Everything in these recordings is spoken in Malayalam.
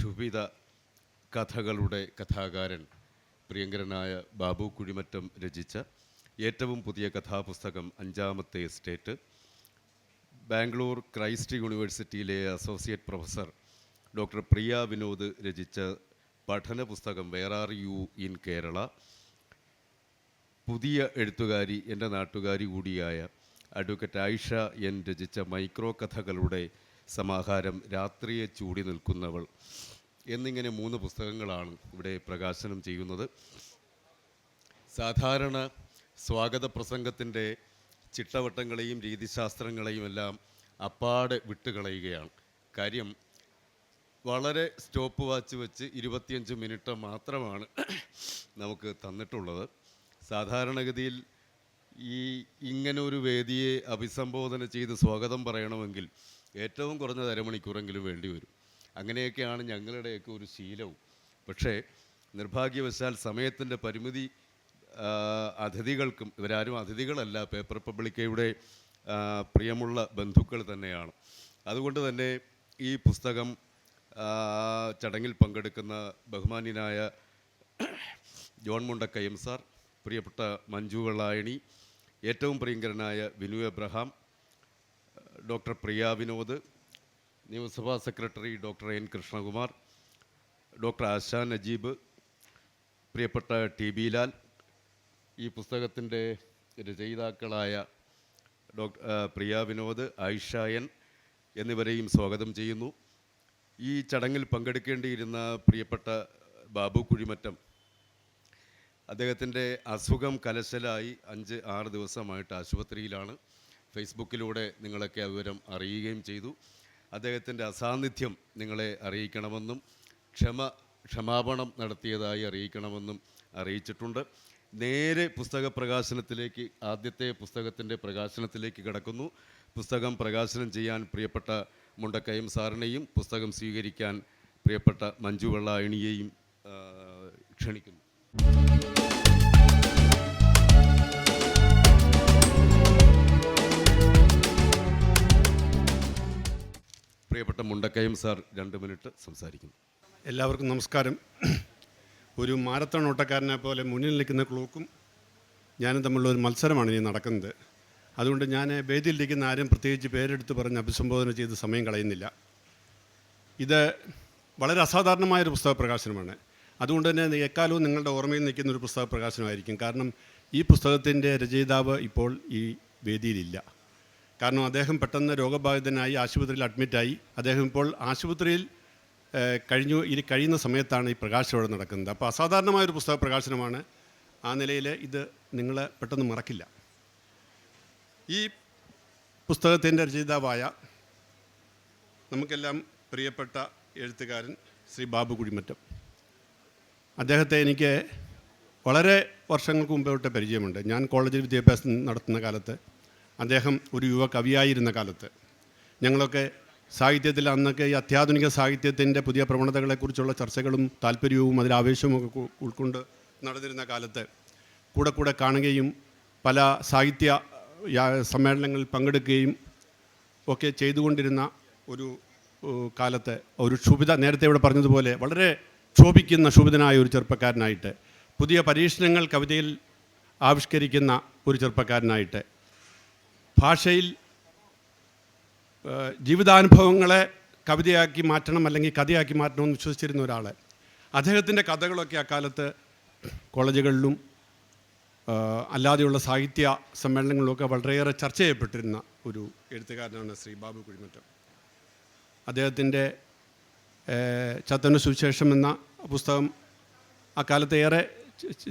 ക്ഷുഭിത കഥകളുടെ കഥാകാരൻ പ്രിയങ്കരനായ ബാബു കുഴിമറ്റം രചിച്ച ഏറ്റവും പുതിയ കഥാപുസ്തകം അഞ്ചാമത്തെ എസ്റ്റേറ്റ്. ബാംഗ്ലൂർ ക്രൈസ്റ്റ് യൂണിവേഴ്സിറ്റിയിലെ associate professor doctor Priya Vinod രചിച്ച പഠന പുസ്തകം where are you in Kerala പുതിയ എഴുത്തുകാരി എന്റെ നാട്ടുകാരി കൂടിയായ അഡ്വക്കേറ്റ് ആയിഷ എൻ രചിച്ച മൈക്രോ കഥകളുടെ സമാഹാരം രാത്രിയെ ചൂടി നിൽക്കുന്നവൾ എന്നിങ്ങനെ മൂന്ന് പുസ്തകങ്ങളാണ് ഇവിടെ പ്രകാശനം ചെയ്യുന്നത്. സാധാരണ സ്വാഗത പ്രസംഗത്തിന്റെ ചിട്ടവട്ടങ്ങളെയും രീതിശാസ്ത്രങ്ങളെയും എല്ലാം അപ്പാടെ വിട്ടുകളയുകയാണ് കാര്യം വളരെ സ്റ്റോപ്പ് വാച്ച് വെച്ച് ഇരുപത്തിയഞ്ച് മിനിറ്റ് മാത്രമാണ് നമുക്ക് തന്നിട്ടുള്ളത്. സാധാരണഗതിയിൽ ഈ ഇങ്ങനൊരു വേദിയെ അഭിസംബോധന ചെയ്ത് സ്വാഗതം പറയണമെങ്കിൽ ഏറ്റവും കുറഞ്ഞത് അരമണിക്കൂറെങ്കിലും വേണ്ടി വരും. അങ്ങനെയൊക്കെയാണ് ഞങ്ങളുടെയൊക്കെ ഒരു ശീലവും. പക്ഷേ നിർഭാഗ്യവശാൽ സമയത്തിന്റെ പരിമിതി അതിഥികൾക്കും ഇവരാരും അതിഥികളല്ല പേപ്പർ പബ്ലിക്കയുടെ പ്രിയമുള്ള ബന്ധുക്കൾ തന്നെയാണ്. അതുകൊണ്ട് തന്നെ ഈ പുസ്തകം ചടങ്ങിൽ പങ്കെടുക്കുന്ന ബഹുമാന്യനായ ജോൺ മുണ്ടക്കയം സാർ പ്രിയപ്പെട്ട മഞ്ജു വെള്ളായണി ഏറ്റവും പ്രിയങ്കരനായ വിനു എബ്രഹാം ഡോക്ടർ പ്രിയ വിനോദ് നിയമസഭാ secretary doctor N Krishnakumar doctor Asha Najeeb പ്രിയപ്പെട്ട ടി ബി ലാൽ ഈ പുസ്തകത്തിന്റെ രചയിതാക്കളായ ഡോക്ടർ പ്രിയ വിനോദ് ആയിഷ എൻ എന്നിവരെയും സ്വാഗതം ചെയ്യുന്നു. ഈ ചടങ്ങിൽ പങ്കെടുക്കേണ്ടിയിരുന്ന പ്രിയപ്പെട്ട ബാബു കുഴിമറ്റം അദ്ദേഹത്തിന്റെ അസുഖം കലശലായി അഞ്ച് ആറ് ദിവസമായിട്ട് ആശുപത്രിയിലാണ്. ഫേസ്ബുക്കിലൂടെ നിങ്ങളൊക്കെ വിവരം അറിയുകയും ചെയ്തു. അദ്ദേഹത്തിന്റെ അസാന്നിധ്യം നിങ്ങളെ അറിയിക്കണമെന്നും ക്ഷമ ക്ഷമാപണം നടത്തിയതായി അറിയിക്കണമെന്നും അറിയിച്ചിട്ടുണ്ട്. നേരെ പുസ്തക പ്രകാശനത്തിലേക്ക് ആദ്യത്തെ പുസ്തകത്തിന്റെ പ്രകാശനത്തിലേക്ക് കിടക്കുന്നു. പുസ്തകം പ്രകാശനം ചെയ്യാൻ പ്രിയപ്പെട്ട മുണ്ടക്കയം സാറിനെയും പുസ്തകം സ്വീകരിക്കാൻ പ്രിയപ്പെട്ട മഞ്ജു വെള്ളായണിയെയും ക്ഷണിക്കുന്നു. പ്രിയപ്പെട്ട മുണ്ടക്കയം സാർ രണ്ട് മിനിറ്റ് സംസാരിക്കുന്നു. എല്ലാവർക്കും നമസ്കാരം. ഒരു മാരത്തൺ ഓട്ടക്കാരനെ പോലെ മുന്നിൽ നിൽക്കുന്ന ക്ലോക്കും ഞാനും തമ്മിലുള്ള ഒരു മത്സരമാണ് ഇനി നടക്കുന്നത്. അതുകൊണ്ട് ഞാൻ വേദിയിലിരിക്കുന്ന ആരും പ്രത്യേകിച്ച് പേരെടുത്ത് പറഞ്ഞ് അഭിസംബോധന ചെയ്ത് സമയം കളയുന്നില്ല. ഇത് വളരെ അസാധാരണമായൊരു പുസ്തക പ്രകാശനമാണ്. അതുകൊണ്ട് തന്നെ എക്കാലവും നിങ്ങളുടെ ഓർമ്മയിൽ നിൽക്കുന്ന ഒരു പുസ്തക പ്രകാശനമായിരിക്കും. കാരണം ഈ പുസ്തകത്തിന്റെ രചയിതാവ് ഇപ്പോൾ ഈ വേദിയിലില്ല. കാരണം അദ്ദേഹം പെട്ടെന്ന് രോഗബാധിതനായി ആശുപത്രിയിൽ അഡ്മിറ്റായി. അദ്ദേഹം ഇപ്പോൾ ആശുപത്രിയിൽ കഴിഞ്ഞു ഇനി കഴിയുന്ന സമയത്താണ് ഈ പ്രകാശനോടെ നടക്കുന്നത്. അപ്പോൾ അസാധാരണമായ ഒരു പുസ്തക പ്രകാശനമാണ്. ആ നിലയിൽ ഇത് നിങ്ങൾ പെട്ടെന്ന് മറക്കില്ല. ഈ പുസ്തകത്തിന്റെ രചയിതാവായ നമുക്കെല്ലാം പ്രിയപ്പെട്ട എഴുത്തുകാരൻ ശ്രീ ബാബു കുഴിമറ്റം. അദ്ദേഹത്തെ എനിക്ക് വളരെ വർഷങ്ങൾക്ക് മുമ്പോട്ട് പരിചയമുണ്ട്. ഞാൻ കോളേജിൽ വിദ്യാഭ്യാസം നടത്തുന്ന കാലത്ത് അദ്ദേഹം ഒരു യുവ കവിയായിരുന്ന കാലത്ത്. ഞങ്ങളൊക്കെ സാഹിത്യത്തിൽ അന്നൊക്കെ ഈ അത്യാധുനിക സാഹിത്യത്തിന്റെ പുതിയ പ്രവണതകളെക്കുറിച്ചുള്ള ചർച്ചകളും താല്പര്യവും അതിൽ ആവേശവും ഒക്കെ ഉൾക്കൊണ്ട് നടന്നിരുന്ന കാലത്ത് കൂടെ കൂടെ കാണുകയും പല സാഹിത്യ സമ്മേളനങ്ങളിൽ പങ്കെടുക്കുകയും ഒക്കെ ചെയ്തുകൊണ്ടിരുന്ന ഒരു കാലത്ത് ഒരു ക്ഷുഭിത നേരത്തെ ഇവിടെ പറഞ്ഞതുപോലെ വളരെ ക്ഷോഭിക്കുന്ന ക്ഷുഭിതനായ ഒരു ചെറുപ്പക്കാരനായിട്ട് പുതിയ പരീക്ഷണങ്ങൾ കവിതയിൽ ആവിഷ്കരിക്കുന്ന ഒരു ചെറുപ്പക്കാരനായിട്ട് ഭാഷയിൽ ജീവിതാനുഭവങ്ങളെ കവിതയാക്കി മാറ്റണം അല്ലെങ്കിൽ കഥയാക്കി മാറ്റണം എന്ന് വിശ്വസിച്ചിരുന്ന ഒരാൾ അദ്ദേഹത്തിന്റെ കഥകളൊക്കെ അക്കാലത്ത് കോളേജുകളിലും അല്ലാതെയുള്ള സാഹിത്യ സമ്മേളനങ്ങളിലൊക്കെ വളരെയേറെ ചർച്ച ചെയ്യപ്പെട്ടിരുന്ന ഒരു എഴുത്തുകാരനാണ് ശ്രീ ബാബു കുഴിമറ്റം. അദ്ദേഹത്തിന്റെ ചത്തന സുവിശേഷം എന്ന പുസ്തകം അക്കാലത്ത് ഏറെ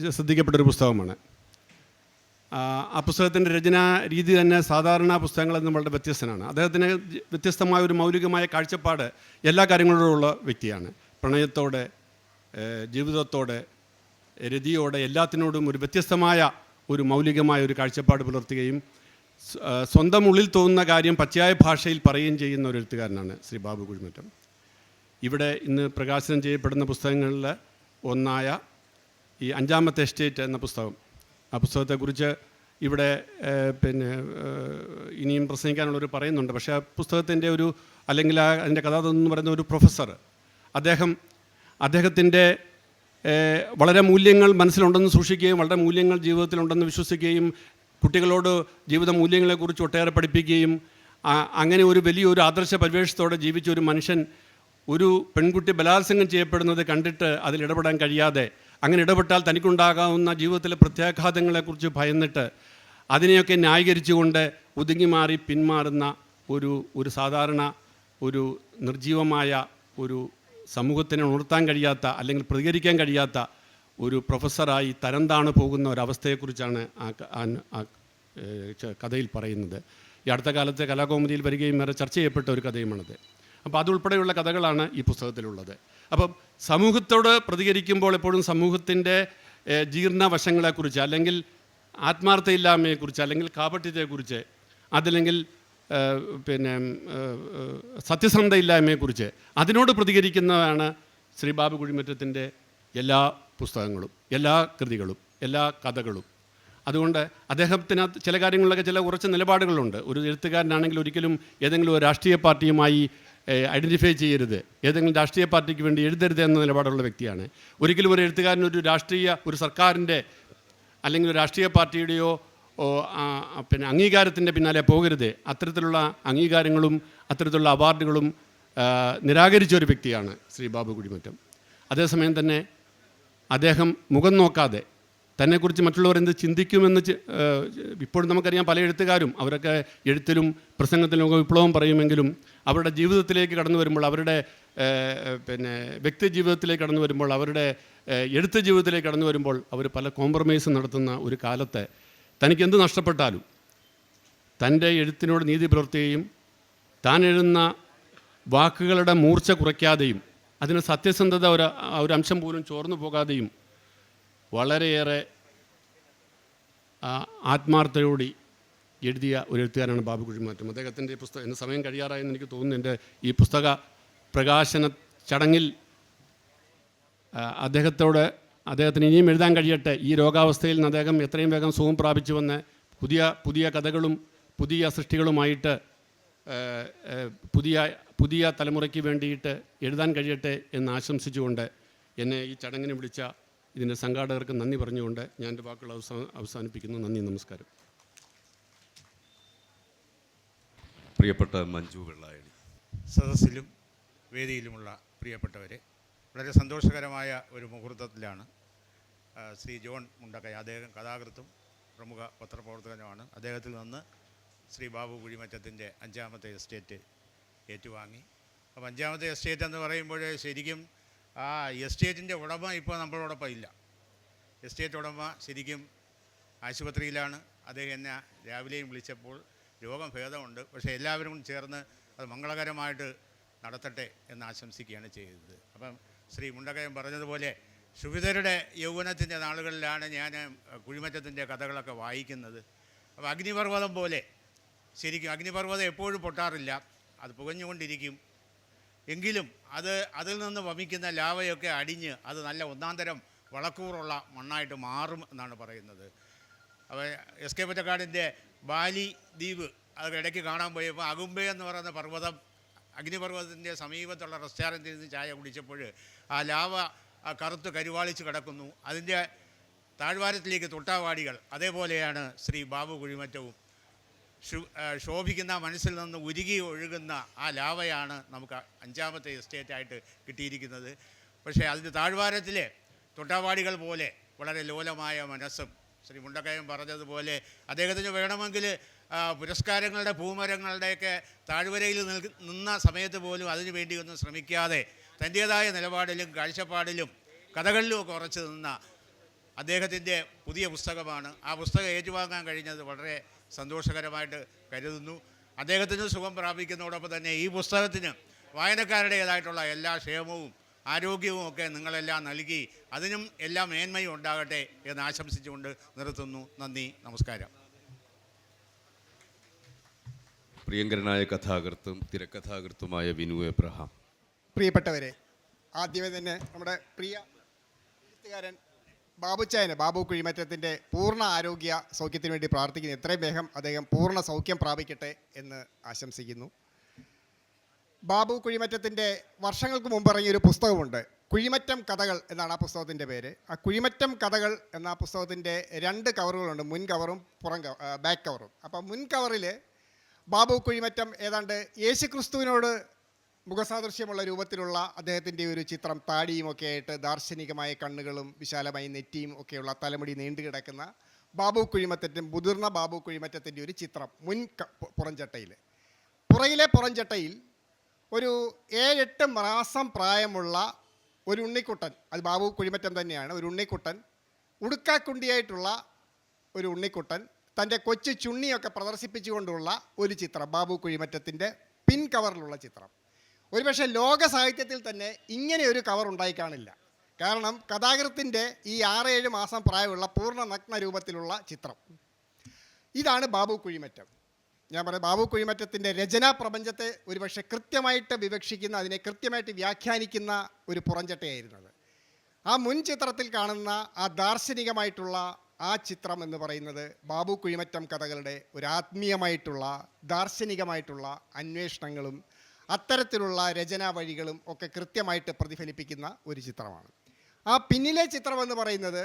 ശ്രദ്ധിക്കപ്പെട്ടൊരു പുസ്തകമാണ്. ആ, പുസ്തകത്തിന്റെ രചനാ രീതി തന്നെ സാധാരണ പുസ്തകങ്ങളിൽ നിന്ന് വളരെ വ്യത്യസ്തനാണ്. അദ്ദേഹത്തിന് വ്യത്യസ്തമായ ഒരു മൗലികമായ കാഴ്ചപ്പാട് എല്ലാ കാര്യങ്ങളോടുള്ള വ്യക്തിയാണ്. പ്രണയത്തോടെ ജീവിതത്തോടെ രതിയോടെ എല്ലാത്തിനോടും ഒരു വ്യത്യസ്തമായ ഒരു മൗലികമായ ഒരു കാഴ്ചപ്പാട് പുലർത്തുകയും സ്വന്തം ഉള്ളിൽ തോന്നുന്ന കാര്യം പച്ചയായ ഭാഷയിൽ പറയുകയും ചെയ്യുന്ന ഒരു എഴുത്തുകാരനാണ് ശ്രീ ബാബു കുഴിമറ്റം. ഇവിടെ ഇന്ന് പ്രകാശനം ചെയ്യപ്പെടുന്ന പുസ്തകങ്ങളിൽ ഒന്നായ ഈ അഞ്ചാമത്തെ എസ്റ്റേറ്റ് എന്ന പുസ്തകം ആ പുസ്തകത്തെക്കുറിച്ച് ഇവിടെ പിന്നെ ഇനിയും പ്രസംഗിക്കാനുള്ളവർ പറയുന്നുണ്ട്. പക്ഷേ ആ പുസ്തകത്തിന്റെ ഒരു അല്ലെങ്കിൽ ആ അതിന്റെ കഥാതെന്ന് പറയുന്ന ഒരു പ്രൊഫസർ അദ്ദേഹം അദ്ദേഹത്തിന്റെ വളരെ മൂല്യങ്ങൾ മനസ്സിലുണ്ടെന്ന് സൂക്ഷിക്കുകയും വളരെ മൂല്യങ്ങൾ ജീവിതത്തിലുണ്ടെന്ന് വിശ്വസിക്കുകയും കുട്ടികളോട് ജീവിത മൂല്യങ്ങളെക്കുറിച്ച് ഒട്ടേറെ പഠിപ്പിക്കുകയും അങ്ങനെ ഒരു വലിയൊരു ആദർശ പരിവേഷത്തോടെ ജീവിച്ച ഒരു മനുഷ്യൻ ഒരു പെൺകുട്ടി ബലാത്സംഗം ചെയ്യപ്പെടുന്നത് കണ്ടിട്ട് അതിൽ ഇടപെടാൻ കഴിയാതെ അങ്ങനെ ഇടപെട്ടാൽ തനിക്കുണ്ടാകാവുന്ന ജീവിതത്തിലെ പ്രത്യാഘാതങ്ങളെക്കുറിച്ച് ഭയന്നിട്ട് അതിനെയൊക്കെ ന്യായീകരിച്ചുകൊണ്ട് ഒതുങ്ങി മാറി പിന്മാറുന്ന ഒരു ഒരു സാധാരണ ഒരു നിർജീവമായ ഒരു സമൂഹത്തിനെ ഉണർത്താൻ കഴിയാത്ത അല്ലെങ്കിൽ പ്രതികരിക്കാൻ കഴിയാത്ത ഒരു പ്രൊഫസറായി തരംതാണ് പോകുന്ന ഒരവസ്ഥയെക്കുറിച്ചാണ് ആ കഥയിൽ പറയുന്നത്. ഈ അടുത്ത കാലത്തെ കലാകൗമുദിയിൽ വരികയും ഏറെ ചർച്ച ചെയ്യപ്പെട്ട ഒരു കഥയുമാണത്. അപ്പോൾ അതുൾപ്പെടെയുള്ള കഥകളാണ് ഈ പുസ്തകത്തിലുള്ളത്. അപ്പം സമൂഹത്തോട് പ്രതികരിക്കുമ്പോൾ എപ്പോഴും സമൂഹത്തിന്റെ ജീർണവശങ്ങളെക്കുറിച്ച് ജീർണ വശങ്ങളെക്കുറിച്ച് അല്ലെങ്കിൽ ആത്മാർത്ഥയില്ലായ്മയെക്കുറിച്ച് അല്ലെങ്കിൽ കാപട്യത്തെക്കുറിച്ച് അതല്ലെങ്കിൽ പിന്നെ സത്യസന്ധയില്ലായ്മയെക്കുറിച്ച് അതിനോട് പ്രതികരിക്കുന്നതാണ് ശ്രീ ബാബു കുഴിമറ്റത്തിന്റെ എല്ലാ പുസ്തകങ്ങളും എല്ലാ കൃതികളും എല്ലാ കഥകളും. അതുകൊണ്ട് അദ്ദേഹത്തിനകത്ത് ചില കാര്യങ്ങളിലൊക്കെ ചില കുറച്ച് നിലപാടുകളുണ്ട്. ഒരു എഴുത്തുകാരനാണെങ്കിൽ ഒരിക്കലും ഏതെങ്കിലും ഒരു രാഷ്ട്രീയ പാർട്ടിയുമായി ഐഡന്റിഫൈ ചെയ്യരുത്. ഏതെങ്കിലും രാഷ്ട്രീയ പാർട്ടിക്ക് വേണ്ടി എഴുതരുത് എന്ന നിലപാടുള്ള വ്യക്തിയാണ്. ഒരിക്കലും ഒരു എഴുത്തുകാരൻ ഒരു രാഷ്ട്രീയ ഒരു സർക്കാരിന്റെ അല്ലെങ്കിൽ ഒരു രാഷ്ട്രീയ പാർട്ടിയുടെയോ പിന്നെ അംഗീകാരത്തിന്റെ പിന്നാലെ പോകരുത്. അത്തരത്തിലുള്ള അംഗീകാരങ്ങളും അത്തരത്തിലുള്ള അവാർഡുകളും നിരാകരിച്ച ഒരു വ്യക്തിയാണ് ശ്രീ ബാബു കുടിമറ്റം അതേസമയം തന്നെ അദ്ദേഹം മുഖം നോക്കാതെ തന്നെക്കുറിച്ച് മറ്റുള്ളവർ എന്ത് ചിന്തിക്കുമെന്ന് ഇപ്പോഴും നമുക്കറിയാം പല എഴുത്തുകാരും അവരൊക്കെ എഴുത്തിലും പ്രസംഗത്തിലും ഒക്കെ വിപ്ലവം പറയുമെങ്കിലും അവരുടെ ജീവിതത്തിലേക്ക് കടന്നു വരുമ്പോൾ അവരുടെ പിന്നെ വ്യക്തി ജീവിതത്തിലേക്ക് കടന്നു വരുമ്പോൾ അവരുടെ എഴുത്ത് ജീവിതത്തിലേക്ക് കടന്നു വരുമ്പോൾ അവർ പല കോംപ്രമൈസ് നടത്തുന്ന ഒരു കാലത്തെ തനിക്ക് എന്ത് നഷ്ടപ്പെട്ടാലും തന്റെ എഴുത്തിനോട് നീതി പുലർത്തുകയും താൻ എഴുതുന്ന വാക്കുകളുടെ മൂർച്ച കുറയ്ക്കാതെയും അതിന് സത്യസന്ധത ഒരു ഒരു അംശം പോലും ചോർന്നു പോകാതെയും വളരെയേറെ ആത്മാർത്ഥയോടി എഴുതിയ ഒരു എഴുത്തുകാരനാണ് ബാബു കുഴിമാറ്റം. അദ്ദേഹത്തിന്റെ പുസ്തകം എന്റെ സമയം കഴിയാറായെന്ന് എനിക്ക് തോന്നുന്നു. എന്റെ ഈ പുസ്തക പ്രകാശന ചടങ്ങിൽ അദ്ദേഹത്തോട് അദ്ദേഹത്തിന് ഇനിയും എഴുതാൻ കഴിയട്ടെ. ഈ രോഗാവസ്ഥയിൽ നിന്ന് അദ്ദേഹം എത്രയും വേഗം സുഖം പ്രാപിച്ചു വന്ന് പുതിയ പുതിയ കഥകളും പുതിയ സൃഷ്ടികളുമായിട്ട് പുതിയ പുതിയ തലമുറയ്ക്ക് വേണ്ടിയിട്ട് എഴുതാൻ കഴിയട്ടെ എന്ന് ആശംസിച്ചുകൊണ്ട് എന്നെ ഈ ചടങ്ങിന് വിളിച്ച ഇതിന്റെ സംഘാടകർക്ക് നന്ദി പറഞ്ഞുകൊണ്ട് ഞാൻ എന്റെ വാക്കുകൾ അവസാന അവസാനിപ്പിക്കുന്നു. നന്ദി നമസ്കാരം. പ്രിയപ്പെട്ട മഞ്ജു വെള്ളായണി. സദസ്സിലും വേദിയിലുമുള്ള പ്രിയപ്പെട്ടവരെ വളരെ സന്തോഷകരമായ ഒരു മുഹൂർത്തത്തിലാണ് ശ്രീ ജോൺ മുണ്ടക്കൈ. അദ്ദേഹം കഥാകൃത്തും പ്രമുഖ പത്രപ്രവർത്തകനുമാണ്. അദ്ദേഹത്തിൽ നിന്ന് ശ്രീ ബാബു കുഴിമറ്റത്തിന്റെ അഞ്ചാമത്തെ എസ്റ്റേറ്റ് ഏറ്റുവാങ്ങി. അപ്പം അഞ്ചാമത്തെ എസ്റ്റേറ്റ് എന്ന് പറയുമ്പോൾ ശരിക്കും ആ എസ്റ്റേറ്റിന്റെ ഉടമ ഇപ്പോൾ നമ്മളോടൊപ്പം ഇല്ല. എസ്റ്റേറ്റ് ഉടമ ശരിക്കും ആശുപത്രിയിലാണ്. അദ്ദേഹം എന്നെ രാവിലെയും വിളിച്ചപ്പോൾ രോഗം ഭേദമുണ്ട്. പക്ഷേ എല്ലാവരും ചേർന്ന് അത് മംഗളകരമായിട്ട് നടത്തട്ടെ എന്ന് ആശംസിക്കുകയാണ് ചെയ്തത്. അപ്പം ശ്രീ മുണ്ടകയൻ പറഞ്ഞതുപോലെ ശുഭിതരുടെ യൗവനത്തിന്റെ നാളുകളിലാണ് ഞാൻ കുഴിമറ്റത്തിന്റെ കഥകളൊക്കെ വായിക്കുന്നത്. അപ്പോൾ അഗ്നിപർവതം പോലെ ശരിക്കും അഗ്നിപർവതം എപ്പോഴും പൊട്ടാറില്ല. അത് പുകഞ്ഞുകൊണ്ടിരിക്കും. എങ്കിലും അത് അതിൽ നിന്ന് വമിക്കുന്ന ലാവയൊക്കെ അടിഞ്ഞ് അത് നല്ല ഒന്നാന്തരം വളക്കൂറുള്ള മണ്ണായിട്ട് മാറും എന്നാണ് പറയുന്നത്. അപ്പോൾ എസ് കെ പൊറ്റക്കാടിന്റെ ബാലി ദ്വീപ് അത് ഇടയ്ക്ക് കാണാൻ പോയപ്പോൾ അകുംബെ എന്ന് പറയുന്ന പർവതം അഗ്നിപർവതത്തിന്റെ സമീപത്തുള്ള റെസ്റ്റോറന്റിൽ നിന്ന് ചായ കുടിച്ചപ്പോൾ ആ ലാവ കറുത്ത് കരുവാളിച്ച് കിടക്കുന്നു. അതിന്റെ താഴ്വാരത്തിലേക്ക് തൊട്ടാവാടികൾ. അതേപോലെയാണ് ശ്രീ ബാബു കുഴിമറ്റവും ശോഭിക്കുന്ന മനസ്സിൽ നിന്ന് ഉരുകി ഒഴുകുന്ന ആ ലാവയാണ് നമുക്ക് അഞ്ചാമത്തെ എസ്റ്റേറ്റായിട്ട് കിട്ടിയിരിക്കുന്നത്. പക്ഷേ അതിന്റെ താഴ്വാരത്തിലെ തൊട്ടാവാടികൾ പോലെ വളരെ ലോലമായ മനസ്സും ശ്രീ മുണ്ടക്കയം പറഞ്ഞതുപോലെ അദ്ദേഹത്തിന് വേണമെങ്കിൽ പുരസ്കാരങ്ങളുടെ ഭൂമരങ്ങളുടെയൊക്കെ താഴ്വരയിൽ നിന്ന സമയത്ത് പോലും അതിനു വേണ്ടിയൊന്നും ശ്രമിക്കാതെ തന്റേതായ നിലപാടിലും കാഴ്ചപ്പാടിലും കഥകളിലും ഒക്കെ ഉറച്ചു നിന്ന അദ്ദേഹത്തിന്റെ പുതിയ പുസ്തകമാണ്. ആ പുസ്തകം ഏറ്റുവാങ്ങാൻ കഴിഞ്ഞത് വളരെ സന്തോഷകരമായിട്ട് കരുതുന്നു. അദ്ദേഹത്തിന് സുഖം പ്രാപിക്കുന്നതോടൊപ്പം തന്നെ ഈ പുസ്തകത്തിന് വായനക്കാരുടേതായിട്ടുള്ള എല്ലാ ക്ഷേമവും ആരോഗ്യവും ഒക്കെ നിങ്ങളെല്ലാം നൽകി അതിനും എല്ലാ മേന്മയും ഉണ്ടാകട്ടെ എന്ന് ആശംസിച്ചുകൊണ്ട് നിർത്തുന്നു. നന്ദി. നമസ്കാരം. പ്രിയങ്കരനായ കഥാകൃത്തും തിരക്കഥാകൃത്തുമായ വിനു എബ്രഹാം. പ്രിയപ്പെട്ടവരെ ആദ്യമേ തന്നെ നമ്മുടെ പ്രിയ എഴുത്തുകാരൻ ബാബുച്ചായന് ബാബു കുഴിമറ്റത്തിന്റെ പൂർണ ആരോഗ്യ സൗഖ്യത്തിന് വേണ്ടി പ്രാർത്ഥിക്കുന്നു. എത്രയും വേഗം അദ്ദേഹം പൂർണ സൗഖ്യം പ്രാപിക്കട്ടെ എന്ന് ആശംസിക്കുന്നു. ബാബു കുഴിമറ്റത്തിന്റെ വർഷങ്ങൾക്ക് മുമ്പ് ഇറങ്ങിയ ഒരു പുസ്തകമുണ്ട് കുഴിമറ്റം കഥകൾ എന്നാണ് ആ പുസ്തകത്തിന്റെ പേര്. ആ കുഴിമറ്റം കഥകൾ എന്ന ആ പുസ്തകത്തിന്റെ രണ്ട് കവറുകളുണ്ട് മുൻ കവറും പുറം കവ ബാക്ക് കവറും. അപ്പോൾ മുൻ കവറിൽ ബാബു കുഴിമറ്റം ഏതാണ്ട് യേശു ക്രിസ്തുവിനോട് മുഖസാദൃശ്യമുള്ള രൂപത്തിലുള്ള അദ്ദേഹത്തിന്റെ ഒരു ചിത്രം താടിയും ഒക്കെ ആയിട്ട് ദാർശനികമായ കണ്ണുകളും വിശാലമായ നെറ്റിയും ഒക്കെയുള്ള തലമുടി നീണ്ടു കിടക്കുന്ന ബാബു കുഴിമറ്റത്തിന്റെ മുതിർന്ന ബാബു കുഴിമറ്റത്തിന്റെ ഒരു ചിത്രം മുൻ പുറഞ്ചട്ടയിൽ പുറയിലെ പുറംചട്ടയിൽ ഒരു ഏഴെട്ട് മാസം പ്രായമുള്ള ഒരു ഉണ്ണിക്കുട്ടൻ അത് ബാബു കുഴിമറ്റം തന്നെയാണ് ഒരു ഉണ്ണിക്കുട്ടൻ ഉടുക്കാക്കുണ്ടിയായിട്ടുള്ള ഒരു ഉണ്ണിക്കുട്ടൻ തന്റെ കൊച്ചു ചുണ്ണിയൊക്കെ പ്രദർശിപ്പിച്ചുകൊണ്ടുള്ള ഒരു ചിത്രം ബാബു കുഴിമറ്റത്തിന്റെ പിൻ കവറിലുള്ള ചിത്രം. ഒരുപക്ഷെ ലോക സാഹിത്യത്തിൽ തന്നെ ഇങ്ങനെ ഒരു കവർ ഉണ്ടായി കാണില്ല. കാരണം കഥാകൃത്തിന്റെ ഈ ആറ് ഏഴ് മാസം പ്രായമുള്ള പൂർണ നഗ്ന രൂപത്തിലുള്ള ചിത്രം. ഇതാണ് ബാബു കുഴിമറ്റം. ഞാൻ പറയാം ബാബു കുഴിമറ്റത്തിന്റെ രചനാ പ്രപഞ്ചത്തെ ഒരുപക്ഷെ കൃത്യമായിട്ട് വിവക്ഷിക്കുന്ന അതിനെ കൃത്യമായിട്ട് വ്യാഖ്യാനിക്കുന്ന ഒരു പുറഞ്ചട്ടയായിരുന്നത് ആ മുൻ ചിത്രത്തിൽ കാണുന്ന ആ ദാർശനികമായിട്ടുള്ള ആ ചിത്രം എന്ന് പറയുന്നത് ബാബു കുഴിമറ്റം കഥകളുടെ ഒരു ആത്മീയമായിട്ടുള്ള ദാർശനികമായിട്ടുള്ള അന്വേഷണങ്ങളും അത്തരത്തിലുള്ള രചനാ വഴികളും ഒക്കെ കൃത്യമായിട്ട് പ്രതിഫലിപ്പിക്കുന്ന ഒരു ചിത്രമാണ്. ആ പിന്നിലെ ചിത്രം എന്ന് പറയുന്നത്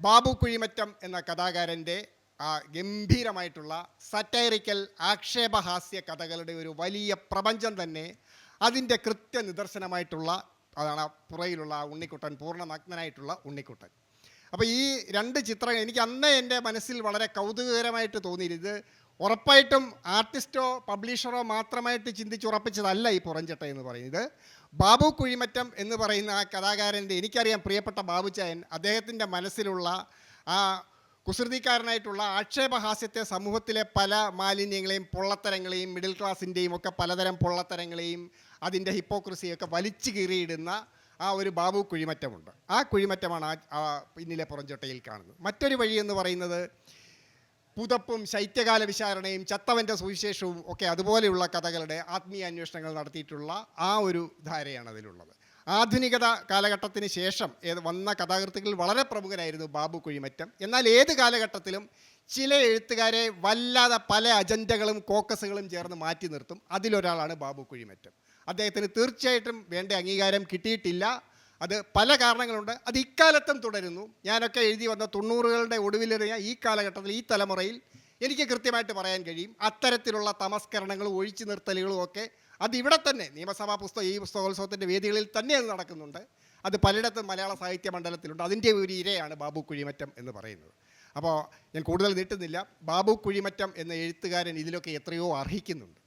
ബാബു കുഴിമറ്റം എന്ന കഥാകാരന്റെ ആ ഗംഭീരമായിട്ടുള്ള സറ്റൈറിക്കൽ ആക്ഷേപഹാസ്യ കഥകളുടെ ഒരു വലിയ പ്രപഞ്ചം തന്നെ അതിന്റെ കൃത്യ നിദർശനമായിട്ടുള്ള അതാണ് പുറയിലുള്ള ഉണ്ണിക്കുട്ടൻ പൂർണ നഗ്നനായിട്ടുള്ള ഉണ്ണിക്കുട്ടൻ. അപ്പോൾ ഈ രണ്ട് ചിത്രങ്ങൾ എനിക്ക് അന്ന് എന്റെ മനസ്സിൽ വളരെ കൗതുകകരമായിട്ട് തോന്നിയിരുന്നു ഇത് ഉറപ്പായിട്ടും ആർട്ടിസ്റ്റോ പബ്ലിഷറോ മാത്രമായിട്ട് ചിന്തിച്ചുറപ്പിച്ചതല്ല ഈ പുറഞ്ചട്ട എന്ന് പറയുന്നത്. ബാബു കുഴിമറ്റം എന്ന് പറയുന്ന ആ കഥാകാരന്റെ എനിക്കറിയാം പ്രിയപ്പെട്ട ബാബുചായൻ അദ്ദേഹത്തിന്റെ മനസ്സിലുള്ള ആ കുസൃതിക്കാരനായിട്ടുള്ള ആക്ഷേപഹാസ്യത്തെ സമൂഹത്തിലെ പല മാലിന്യങ്ങളെയും പൊള്ളത്തരങ്ങളെയും മിഡിൽ ക്ലാസ്സിന്റെയും ഒക്കെ പലതരം പൊള്ളത്തരങ്ങളെയും അതിന്റെ ഹിപ്പോക്രസിയൊക്കെ വലിച്ചു കീറിയിടുന്ന ആ ഒരു ബാബു കുഴിമറ്റമുണ്ട്. ആ കുഴിമറ്റമാണ് ആ പിന്നിലെ പുറഞ്ചൊട്ടയിൽ കാണുന്നത്. മറ്റൊരു വഴി എന്ന് പറയുന്നത് പുതപ്പും ശൈത്യകാല വിചാരണയും ചത്തവന്റെ സുവിശേഷവും ഒക്കെ അതുപോലെയുള്ള കഥകളുടെ ആത്മീയ അന്വേഷണങ്ങൾ നടത്തിയിട്ടുള്ള ആ ഒരു ധാരയാണ് അതിലുള്ളത്. ആധുനികത കാലഘട്ടത്തിന് ശേഷം ഏത് വന്ന കഥാകൃത്തുക്കളിൽ വളരെ പ്രമുഖനായിരുന്നു ബാബു കുഴിമറ്റം. എന്നാൽ ഏത് കാലഘട്ടത്തിലും ചില എഴുത്തുകാരെ വല്ലാതെ പല അജണ്ടകളും കോക്കസുകളും ചേർന്ന് മാറ്റി നിർത്തും. അതിലൊരാളാണ് ബാബു കുഴിമറ്റം. അദ്ദേഹത്തിന് തീർച്ചയായിട്ടും വേണ്ട അംഗീകാരം കിട്ടിയിട്ടില്ല. അത് പല കാരണങ്ങളുണ്ട്. അത് ഇക്കാലത്തും തുടരുന്നു. ഞാനൊക്കെ എഴുതി വന്ന തൊണ്ണൂറുകളുടെ ഒടുവിലെറിയ ഈ കാലഘട്ടത്തിൽ ഈ തലമുറയിൽ എനിക്ക് കൃത്യമായിട്ട് പറയാൻ കഴിയും. അത്തരത്തിലുള്ള തമസ്കരണങ്ങളും ഒഴിച്ചു നിർത്തലുകളും ഒക്കെ അത് ഇവിടെ തന്നെ നിയമസഭാ പുസ്തകം ഈ പുസ്തകോത്സവത്തിന്റെ വേദികളിൽ തന്നെ അത് നടക്കുന്നുണ്ട്. അത് പലയിടത്തും മലയാള സാഹിത്യ മണ്ഡലത്തിലുണ്ട്. അതിന്റെ ഒരു ഇരയാണ് ബാബു കുഴിമറ്റം എന്ന് പറയുന്നത്. അപ്പോൾ ഞാൻ കൂടുതൽ നീട്ടുന്നില്ല. ബാബു കുഴിമറ്റം എന്ന എഴുത്തുകാരൻ ഇതിലൊക്കെ എത്രയോ അർഹിക്കുന്നുണ്ട്.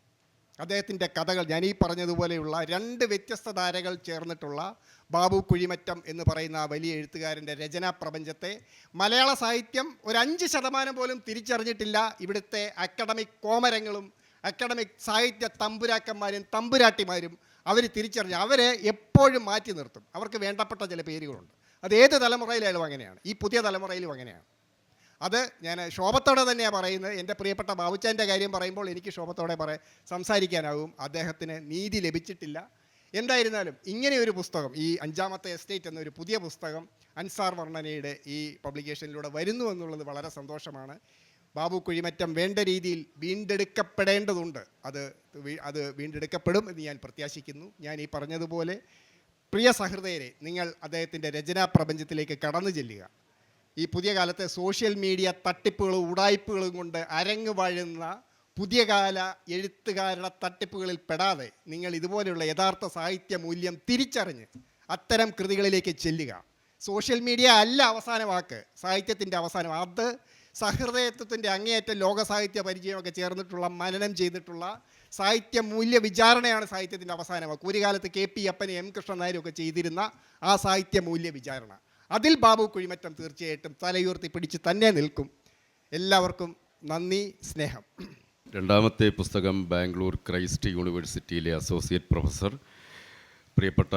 അദ്ദേഹത്തിന്റെ കഥകൾ ഞാൻ ഈ പറഞ്ഞതുപോലെയുള്ള രണ്ട് വ്യത്യസ്ത ധാരകൾ ചേർന്നിട്ടുള്ള ബാബു കുഴിമറ്റം എന്ന് പറയുന്ന വലിയ എഴുത്തുകാരന്റെ രചനാ പ്രപഞ്ചത്തെ മലയാള സാഹിത്യം ഒരു അഞ്ച് ശതമാനം പോലും തിരിച്ചറിഞ്ഞിട്ടില്ല. ഇവിടുത്തെ അക്കാഡമിക് കോമരങ്ങളും അക്കാഡമിക് സാഹിത്യ തമ്പുരാക്കന്മാരും തമ്പുരാട്ടിമാരും അവർ തിരിച്ചറിഞ്ഞ് അവരെ എപ്പോഴും മാറ്റി നിർത്തും. അവർക്ക് വേണ്ടപ്പെട്ട ചില പേരുകളുണ്ട്. അത് ഏത് തലമുറയിലായാലും അങ്ങനെയാണ്. ഈ പുതിയ തലമുറയിലും അങ്ങനെയാണ്. അത് ഞാൻ ശോഭത്തോടെ തന്നെയാണ് പറയുന്നത്. എന്റെ പ്രിയപ്പെട്ട ബാബുച്ചാന്റെ കാര്യം പറയുമ്പോൾ എനിക്ക് ശോഭത്തോടെ പറയാൻ സംസാരിക്കാനാവും അദ്ദേഹത്തിന് നീതി ലഭിച്ചിട്ടില്ല. എന്തായിരുന്നാലും ഇങ്ങനെ ഒരു പുസ്തകം ഈ അഞ്ചാമത്തെ എസ്റ്റേറ്റ് എന്നൊരു പുതിയ പുസ്തകം അൻസാർ വർണനയുടെ ഈ പബ്ലിക്കേഷനിലൂടെ വരുന്നു എന്നുള്ളത് വളരെ സന്തോഷമാണ്. ബാബു കുഴിമറ്റം വേണ്ട രീതിയിൽ വീണ്ടെടുക്കപ്പെടേണ്ടതുണ്ട്. അത് അത് വീണ്ടെടുക്കപ്പെടും എന്ന് ഞാൻ പ്രത്യാശിക്കുന്നു. ഞാൻ ഈ പറഞ്ഞതുപോലെ പ്രിയ സഹൃദയരെ നിങ്ങൾ അദ്ദേഹത്തിന്റെ രചനാ പ്രപഞ്ചത്തിലേക്ക് കടന്നു ചെല്ലുക. ഈ പുതിയ കാലത്തെ സോഷ്യൽ മീഡിയ തട്ടിപ്പുകളും ഉടായ്പകളും കൊണ്ട് അരങ്ങ് വാഴുന്ന പുതിയ കാല എഴുത്തുകാരുടെ തട്ടിപ്പുകളിൽ പെടാതെ നിങ്ങൾ ഇതുപോലെയുള്ള യഥാർത്ഥ സാഹിത്യ മൂല്യം തിരിച്ചറിഞ്ഞ് അത്തരം കൃതികളിലേക്ക് ചെല്ലുക. സോഷ്യൽ മീഡിയ അല്ല അവസാന വാക്ക്. സാഹിത്യത്തിന്റെ അവസാനം. അത് സഹൃദയത്വത്തിന്റെ അങ്ങേയറ്റം ലോക സാഹിത്യ പരിചയമൊക്കെ ചേർന്നിട്ടുള്ള മനനം ചെയ്തിട്ടുള്ള സാഹിത്യ മൂല്യ വിചാരണയാണ് സാഹിത്യത്തിന്റെ അവസാന വാക്ക്. ഒരു കാലത്ത് കെ പി അപ്പനും എം കൃഷ്ണൻ നായരും ഒക്കെ ചെയ്തിരുന്ന ആ സാഹിത്യ മൂല്യ വിചാരണ. അതിൽ ബാബു കുഴിമറ്റം തീർച്ചയായിട്ടും തലയുയർത്തി പിടിച്ച് തന്നെ നിൽക്കും. എല്ലാവർക്കും നന്ദി സ്നേഹം. രണ്ടാമത്തെ പുസ്തകം ബാംഗ്ലൂർ ക്രൈസ്റ്റ് യൂണിവേഴ്സിറ്റിയിലെ അസോസിയേറ്റ് പ്രൊഫസർ പ്രിയപ്പെട്ട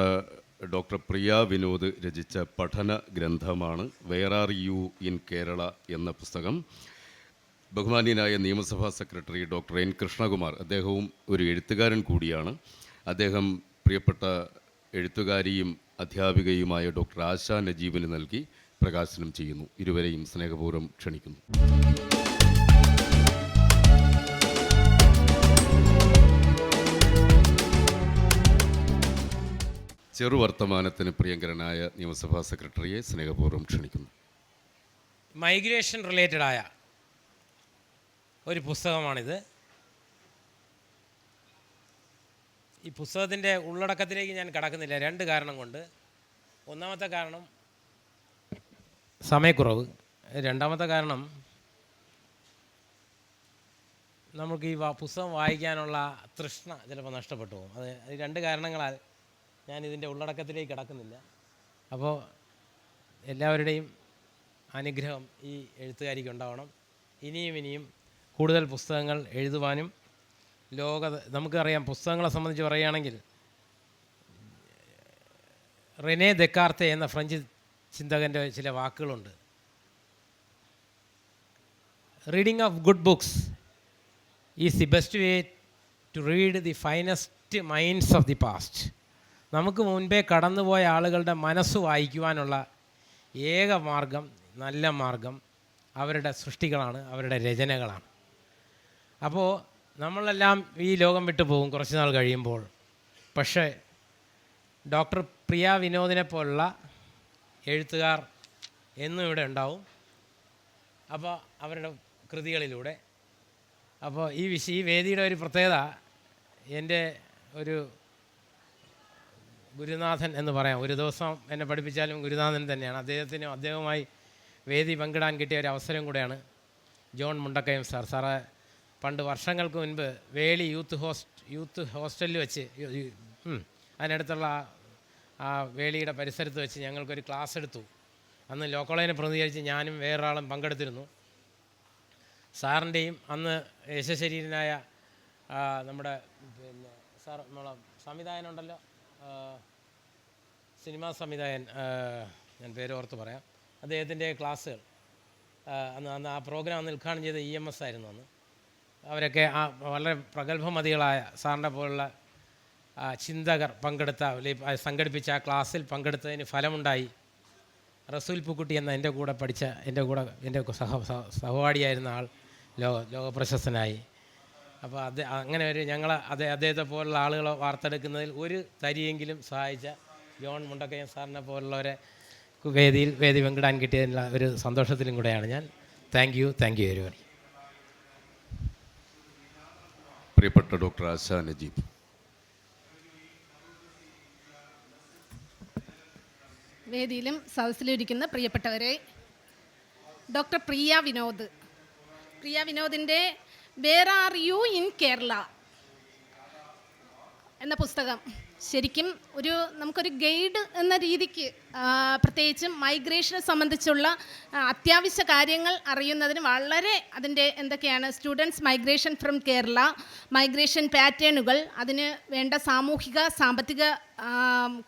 ഡോക്ടർ പ്രിയ വിനോദ് രചിച്ച പഠന ഗ്രന്ഥമാണ് where are you in Kerala എന്ന പുസ്തകം. ബഹുമാന്യനായ നിയമസഭാ സെക്രട്ടറി ഡോക്ടർ എൻ കൃഷ്ണകുമാർ അദ്ദേഹവും ഒരു എഴുത്തുകാരൻ കൂടിയാണ്. അദ്ദേഹം പ്രിയപ്പെട്ട എഴുത്തുകാരിയും അധ്യാപികയുമായ ഡോക്ടർ ആശ നജീബിന് നൽകി പ്രകാശനം ചെയ്യുന്നു. ഇരുവരെയും സ്നേഹപൂർവം ക്ഷണിക്കുന്നു. ചെറുവർത്തമാനത്തിന് പ്രിയങ്കരനായ നിയമസഭാ സെക്രട്ടറിയെ സ്നേഹപൂർവം ക്ഷണിക്കുന്നു. മൈഗ്രേഷൻ റിലേറ്റഡായ ഒരു പുസ്തകമാണിത്. ഈ പുസ്തകത്തിന്റെ ഉള്ളടക്കത്തിലേക്ക് ഞാൻ കടക്കുന്നില്ല. രണ്ട് കാരണം കൊണ്ട്. ഒന്നാമത്തെ കാരണം സമയക്കുറവ്. രണ്ടാമത്തെ കാരണം നമുക്ക് ഈ പുസ്തകം വായിക്കാനുള്ള തൃഷ്ണ ചിലപ്പോൾ നഷ്ടപ്പെട്ടു പോകും. അത് രണ്ട് കാരണങ്ങളാൽ ഞാൻ ഇതിന്റെ ഉള്ളടക്കത്തിലേക്ക് കിടക്കുന്നില്ല. അപ്പോൾ എല്ലാവരുടെയും അനുഗ്രഹം ഈ എഴുത്തുകാരിക്ക് ഉണ്ടാവണം ഇനിയും ഇനിയും കൂടുതൽ പുസ്തകങ്ങൾ എഴുതുവാനും ലോക നമുക്കറിയാം പുസ്തകങ്ങളെ സംബന്ധിച്ച് പറയുകയാണെങ്കിൽ റെനെ ദെക്കാർത്തെ എന്ന ഫ്രഞ്ച് ചിന്തകന്റെ ചില വാക്കുകളുണ്ട്. Reading of good books is the best way to read the finest minds of the past നമുക്ക് മുൻപേ കടന്നുപോയ ആളുകളുടെ മനസ്സ് വായിക്കുവാനുള്ള ഏക മാർഗം നല്ല മാർഗം അവരുടെ സൃഷ്ടികളാണ് അവരുടെ രചനകളാണ്. അപ്പോൾ നമ്മളെല്ലാം ഈ ലോകം വിട്ടു പോകും കുറച്ച് നാൾ കഴിയുമ്പോൾ. പക്ഷേ ഡോക്ടർ പ്രിയ വിനോദിനെ പോലുള്ള എഴുത്തുകാർ എന്നും ഇവിടെ ഉണ്ടാവും. അപ്പോൾ അവരുടെ കൃതികളിലൂടെ. അപ്പോൾ ഈ വിഷ ഈ വേദിയുടെ ഒരു പ്രത്യേകത എന്റെ ഒരു ഗുരുനാഥൻ എന്ന് പറയാം. ഒരു ദിവസം എന്നെ പഠിപ്പിച്ചാലും ഗുരുനാഥൻ തന്നെയാണ്. അദ്ദേഹത്തിനും അദ്ദേഹവുമായി വേദി പങ്കിടാൻ കിട്ടിയ ഒരു അവസരം കൂടെയാണ് ജോൺ മുണ്ടക്കയം സാർ. സാറ് പണ്ട് വർഷങ്ങൾക്ക് മുൻപ് വേളി യൂത്ത് ഹോസ്റ്റ് യൂത്ത് ഹോസ്റ്റലിൽ വെച്ച് അതിനടുത്തുള്ള ആ- വേളിയുടെ പരിസരത്ത് വെച്ച് ഞങ്ങൾക്കൊരു ക്ലാസ് എടുത്തു. അന്ന് ലോ കോളേജിനെ പ്രതിനിധീകരിച്ച് ഞാനും വേറൊരാളും പങ്കെടുത്തിരുന്നു. സാറിന്റെയും അന്ന് യശശരീരനായ നമ്മുടെ പിന്നെ സാർ നമ്മളെ സംവിധായകനുണ്ടല്ലോ സിനിമാ സംവിധായകൻ ഞാൻ പേര് ഓർത്ത് പറയാം. അദ്ദേഹത്തിന്റെ ക്ലാസ്സുകൾ അന്ന് അന്ന് ആ പ്രോഗ്രാം അന്ന് ഉദ്ഘാടനം ചെയ്ത ഇ എം എസ് ആയിരുന്നു അന്ന്. അവരൊക്കെ ആ വളരെ പ്രഗത്ഭമതികളായ സാറിന്റെ പോലുള്ള ചിന്തകർ പങ്കെടുത്ത സംഘടിപ്പിച്ച ആ ക്ലാസ്സിൽ പങ്കെടുത്തതിന് ഫലമുണ്ടായി. റസൂൽ പൂക്കുട്ടി എന്ന എന്റെ കൂടെ പഠിച്ച എന്റെ കൂടെ എന്റെ സഹ സഹ- സഹപാഠിയായിരുന്ന ആൾ ലോക ലോകപ്രശസ്തനായി. അപ്പോൾ അത് അങ്ങനെ ഒരു ഞങ്ങൾ അതേ അദ്ദേഹത്തെ പോലുള്ള ആളുകളെ വാർത്തെടുക്കുന്നതിൽ ഒരു തരിയെങ്കിലും സഹായിച്ച ജോൺ മുണ്ടക്കയൻ സാറിനെ പോലുള്ളവരെ വേദിയിൽ വേദി പങ്കിടാൻ കിട്ടിയതിനുള്ള ഒരു സന്തോഷത്തിലും കൂടെയാണ് ഞാൻ. Thank you thank you very പ്രിയപ്പെട്ട ഡോക്ടർ ആശാ നജീബ് വേദിയിലും സദസ്സിലും ഇരിക്കുന്ന പ്രിയപ്പെട്ടവരെ ഡോക്ടർ പ്രിയ വിനോദ്. പ്രിയ വിനോദിന്റെ where are you in Kerala എന്ന പുസ്തകം ശരിക്കും ഒരു നമുക്കൊരു ഗൈഡ് എന്ന രീതിക്ക് പ്രത്യേകിച്ചും മൈഗ്രേഷനെ സംബന്ധിച്ചുള്ള അത്യാവശ്യ കാര്യങ്ങൾ അറിയുന്നതിന് വളരെ അതിന്റെ എന്തൊക്കെയാണ് students migration from Kerala migration പാറ്റേണുകൾ അതിന് വേണ്ട സാമൂഹിക സാമ്പത്തിക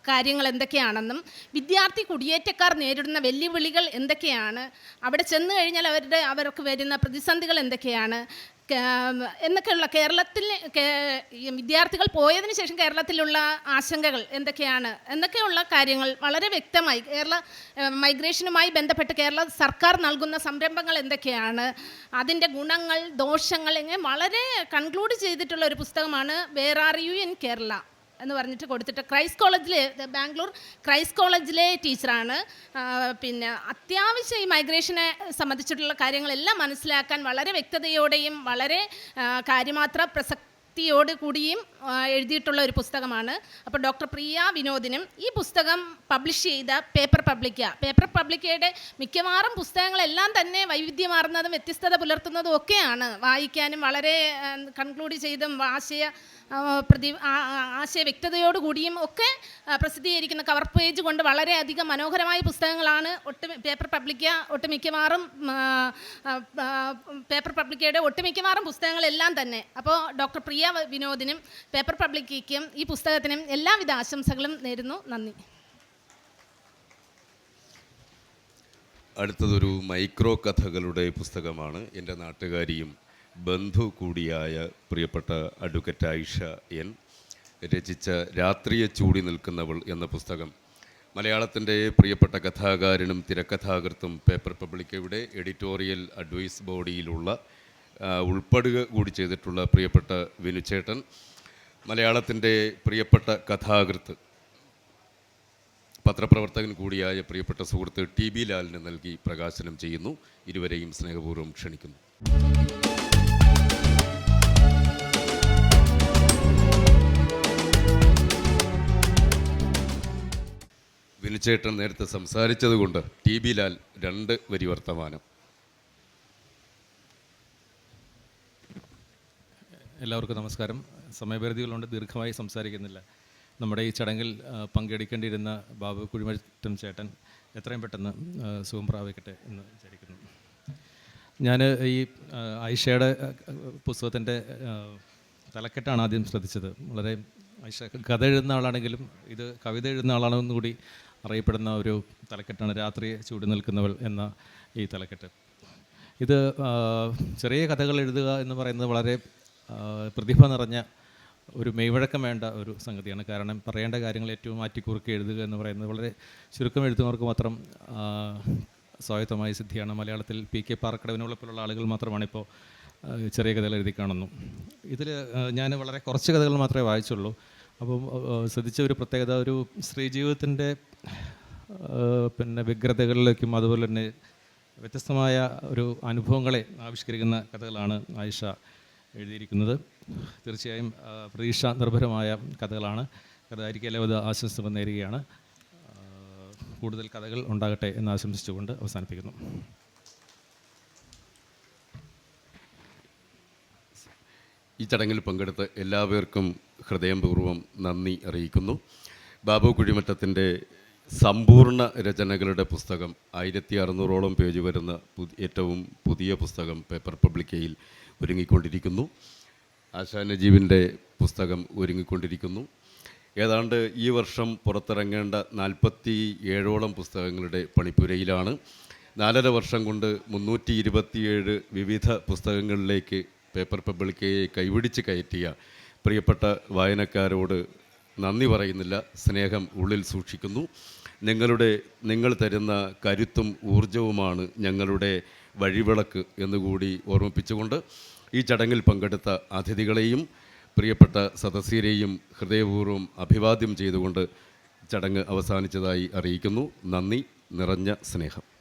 കാര്യങ്ങൾ എന്തൊക്കെയാണെന്നും വിദ്യാർത്ഥി കുടിയേറ്റക്കാർ നേരിടുന്ന വെല്ലുവിളികൾ എന്തൊക്കെയാണ് അവിടെ ചെന്ന് കഴിഞ്ഞാൽ അവരുടെ അവർക്ക് വരുന്ന പ്രതിസന്ധികൾ എന്തൊക്കെയാണ് എന്നൊക്കെയുള്ള കേരളത്തിൽ വിദ്യാർത്ഥികൾ പോയതിനു ശേഷം കേരളത്തിലുള്ള ആശങ്കകൾ എന്തൊക്കെയാണ്? എന്നൊക്കെയുള്ള കാര്യങ്ങൾ വളരെ വ്യക്തമായി കേരള മൈഗ്രേഷനുമായി ബന്ധപ്പെട്ട് കേരള സർക്കാർ നൽകുന്ന സംരംഭങ്ങൾ എന്തൊക്കെയാണ്? അതിന്റെ ഗുണങ്ങൾ ദോഷങ്ങൾ എങ്ങനെ വളരെ കൺക്ലൂഡ് ചെയ്തിട്ടുള്ള ഒരു പുസ്തകമാണ് where are you in Kerala എന്ന് പറഞ്ഞിട്ട് കൊടുത്തിട്ട് ക്രൈസ് കോളേജിലെ ബാംഗ്ലൂർ ക്രൈസ് കോളേജിലെ ടീച്ചറാണ്. പിന്നെ അത്യാവശ്യം ഈ മൈഗ്രേഷനെ സംബന്ധിച്ചിട്ടുള്ള കാര്യങ്ങളെല്ലാം മനസ്സിലാക്കാൻ വളരെ വ്യക്തതയോടെയും വളരെ കാര്യമാത്ര പ്രസക്തിയോട് കൂടിയും എഴുതിയിട്ടുള്ള ഒരു പുസ്തകമാണ്. അപ്പോൾ ഡോക്ടർ പ്രിയ വിനോദിനും ഈ പുസ്തകം പബ്ലിഷ് ചെയ്ത പേപ്പർ പബ്ലിക്ക. പേപ്പർ പബ്ലിക്കയുടെ മിക്കവാറും പുസ്തകങ്ങളെല്ലാം തന്നെ വൈവിധ്യമാർന്നതും വ്യത്യസ്തത പുലർത്തുന്നതും ഒക്കെയാണ്. വായിക്കാനും വളരെ കൺക്ലൂഡ് ചെയ്തും ആശയ പ്രതി ആശയ വ്യക്തതയോടുകൂടിയും ഒക്കെ പ്രസിദ്ധീകരിക്കുന്ന കവർ പേജ് കൊണ്ട് വളരെയധികം മനോഹരമായ പുസ്തകങ്ങളാണ് ഒട്ട് പേപ്പർ പബ്ലിക്ക ഒട്ടുമിക്കവാറും പേപ്പർ പബ്ലിക്കയുടെ ഒട്ടുമിക്കവാറും പുസ്തകങ്ങളെല്ലാം തന്നെ. അപ്പോൾ ഡോക്ടർ പ്രിയ വിനോദിനും പേപ്പർ പബ്ലിക്കയ്ക്കും ഈ പുസ്തകത്തിനും എല്ലാവിധ ആശംസകളും നേരുന്നു. നന്ദി. അടുത്തതൊരു മൈക്രോ കഥകളുടെ പുസ്തകമാണ്. എന്റെ നാട്ടുകാരിയും ബന്ധു കൂടിയായ പ്രിയപ്പെട്ട അഡ്വക്കറ്റ് ആയിഷ എൻ രചിച്ച രാത്രിയെ ചൂടി നിൽക്കുന്നവൾ എന്ന പുസ്തകം. മലയാളത്തിന്റെ പ്രിയപ്പെട്ട കഥാകാരനും തിരക്കഥാകൃത്തും പേപ്പർ പബ്ലിക്കയുടെ എഡിറ്റോറിയൽ അഡ്വൈസ് ബോഡിയിലുള്ള ഉൾപ്പെടുക കൂടി ചെയ്തിട്ടുള്ള പ്രിയപ്പെട്ട വിനുചേട്ടൻ മലയാളത്തിന്റെ പ്രിയപ്പെട്ട കഥാകൃത്ത്. പത്രപ്രവർത്തകൻ കൂടിയായ പ്രിയപ്പെട്ട സുഹൃത്ത് ടി ബി ലാലിന് നൽകി പ്രകാശനം ചെയ്യുന്നു. ഇരുവരെയും സ്നേഹപൂർവം ക്ഷണിക്കുന്നു. വിനുചേട്ടൻ നേരത്തെ സംസാരിച്ചതുകൊണ്ട് ടി ബി ലാൽ രണ്ട് വരി വർത്തമാനം. എല്ലാവർക്കും നമസ്കാരം. സമയപരിധികളുണ്ട് ദീർഘമായി സംസാരിക്കുന്നില്ല. നമ്മുടെ ഈ ചടങ്ങിൽ പങ്കെടുക്കേണ്ടിയിരുന്ന ബാബു കുഴിമറ്റം ചേട്ടൻ എത്രയും പെട്ടെന്ന് സുഖം പ്രാപിക്കട്ടെ എന്ന് വിചാരിക്കുന്നു. ഞാൻ ഈ ആയിഷയുടെ പുസ്തകത്തിന്റെ തലക്കെട്ടാണ് ആദ്യം ശ്രദ്ധിച്ചത്. വളരെ ആയിഷ കഥ എഴുതുന്ന ആളാണെങ്കിലും ഇത് കവിത എഴുതുന്ന ആളാണെന്ന് കൂടി അറിയപ്പെടുന്ന ഒരു തലക്കെട്ടാണ് രാത്രി ചൂടി നിൽക്കുന്നവൾ എന്ന ഈ തലക്കെട്ട്. ഇത് ചെറിയ കഥകൾ എഴുതുക എന്ന് പറയുന്നത് വളരെ പ്രതിഭ നിറഞ്ഞ ഒരു മെയ്വഴക്കം വേണ്ട ഒരു സംഗതിയാണ്. കാരണം പറയേണ്ട കാര്യങ്ങൾ ഏറ്റവും മാറ്റിക്കുറുക്കി എഴുതുക എന്ന് പറയുന്നത് വളരെ ചുരുക്കം എഴുതുന്നവർക്ക് മാത്രം സ്വായത്തമായ സിദ്ധിയാണ്. മലയാളത്തിൽ പി കെ പാറക്കടവിനോളെ പോലുള്ള ആളുകൾ മാത്രമാണ് ഇപ്പോൾ ചെറിയ കഥകൾ എഴുതി കാണുന്നു. ഇതിൽ ഞാൻ വളരെ കുറച്ച് കഥകൾ മാത്രമേ വായിച്ചുള്ളൂ. അപ്പം ആ, ശ്രദ്ധിച്ച ഒരു പ്രത്യേകത ഒരു സ്ത്രീ ജീവിതത്തിന്റെ പിന്നെ വ്യഗ്രതകളിലേക്കും അതുപോലെ തന്നെ വ്യത്യസ്തമായ ഒരു അനുഭവങ്ങളെ ആവിഷ്കരിക്കുന്ന കഥകളാണ് ആയിഷ എഴുതിയിരിക്കുന്നത്. തീർച്ചയായും പ്രതീക്ഷ നിർഭരമായ കഥകളാണ്. കഥാരിക്ക് എല്ലാവിധ ആശംസകൾ നേരുകയാണ്. കൂടുതൽ കഥകൾ ഉണ്ടാകട്ടെ എന്ന് ആശംസിച്ചുകൊണ്ട് അവസാനിപ്പിക്കുന്നു. ഈ ചടങ്ങിൽ പങ്കെടുത്ത എല്ലാവർക്കും ഹൃദയപൂർവം നന്ദി അറിയിക്കുന്നു. ബാബു കുഴിമറ്റത്തിന്റെ സമ്പൂർണ രചനകളുടെ പുസ്തകം ആയിരത്തി അറുന്നൂറോളം പേജ് വരുന്ന ഏറ്റവും പുതിയ പുസ്തകം പേപ്പർ പബ്ലിക്കയിൽ ഒരുങ്ങിക്കൊണ്ടിരിക്കുന്നു. ആശാ നജീബിന്റെ പുസ്തകം ഒരുങ്ങിക്കൊണ്ടിരിക്കുന്നു. ഏതാണ്ട് ഈ വർഷം പുറത്തിറങ്ങേണ്ട നാൽപ്പത്തി ഏഴോളം പുസ്തകങ്ങളുടെ പണിപ്പുരയിലാണ്. നാലര വർഷം കൊണ്ട് മുന്നൂറ്റി ഇരുപത്തിയേഴ് വിവിധ പുസ്തകങ്ങളിലേക്ക് പേപ്പർ പബ്ലിക്കയെ കൈപിടിച്ച് കയറ്റിയ പ്രിയപ്പെട്ട വായനക്കാരോട് നന്ദി പറയുന്നില്ല സ്നേഹം ഉള്ളിൽ സൂക്ഷിക്കുന്നു. നിങ്ങളുടെ നിങ്ങൾ തരുന്ന കരുത്തും ഊർജവുമാണ് ഞങ്ങളുടെ വഴിവിളക്ക് എന്നുകൂടി ഓർമ്മിപ്പിച്ചുകൊണ്ട് ഈ ചടങ്ങിൽ പങ്കെടുത്ത അതിഥികളെയും പ്രിയപ്പെട്ട സദസ്യരെയും ഹൃദയപൂർവം അഭിവാദ്യം ചെയ്തുകൊണ്ട് ചടങ്ങ് അവസാനിച്ചതായി അറിയിക്കുന്നു. നന്ദി നിറഞ്ഞ സ്നേഹം.